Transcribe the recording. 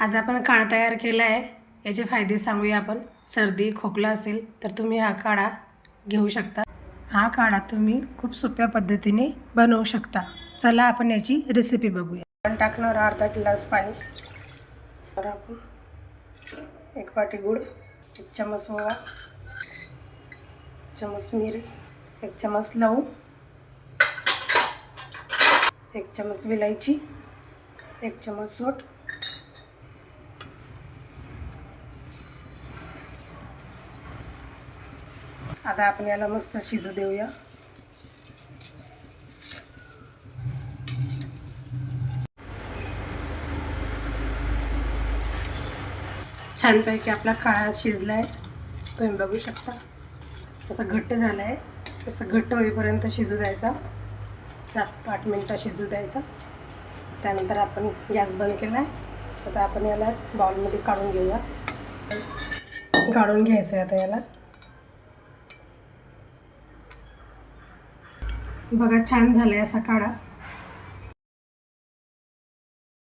आज आपण काढा तयार केला आहे याचे फायदे सांगूया आपण. सर्दी खोकला असेल तर तुम्ही हा काढा घेऊ शकता. हा काढा तुम्ही खूप सोप्या पद्धतीने बनवू शकता. चला आपण याची रेसिपी बघूया. आपण टाकणार अर्धा ग्लास पाणी. तर आपण एक वाटी गुळ एक चमच ओवा चमच मिरी एक चमच लवंग एक चमच विलायची एक चमच सोट आता आपण याला मस्त शिजू देऊया. छानपैकी आपला काळा शिजला आहे तुम्ही बघू शकता. असं घट्ट झालं आहे तसं घट्ट होईपर्यंत शिजू द्यायचा. सात आठ मिनटं शिजू द्यायचा. त्यानंतर आपण गॅस बंद केला आहे आता आपण याला बाउलमध्ये काढून घेऊया. काढून घ्यायचं आहे आता याला. बघा छान झालं आहे असा काढा.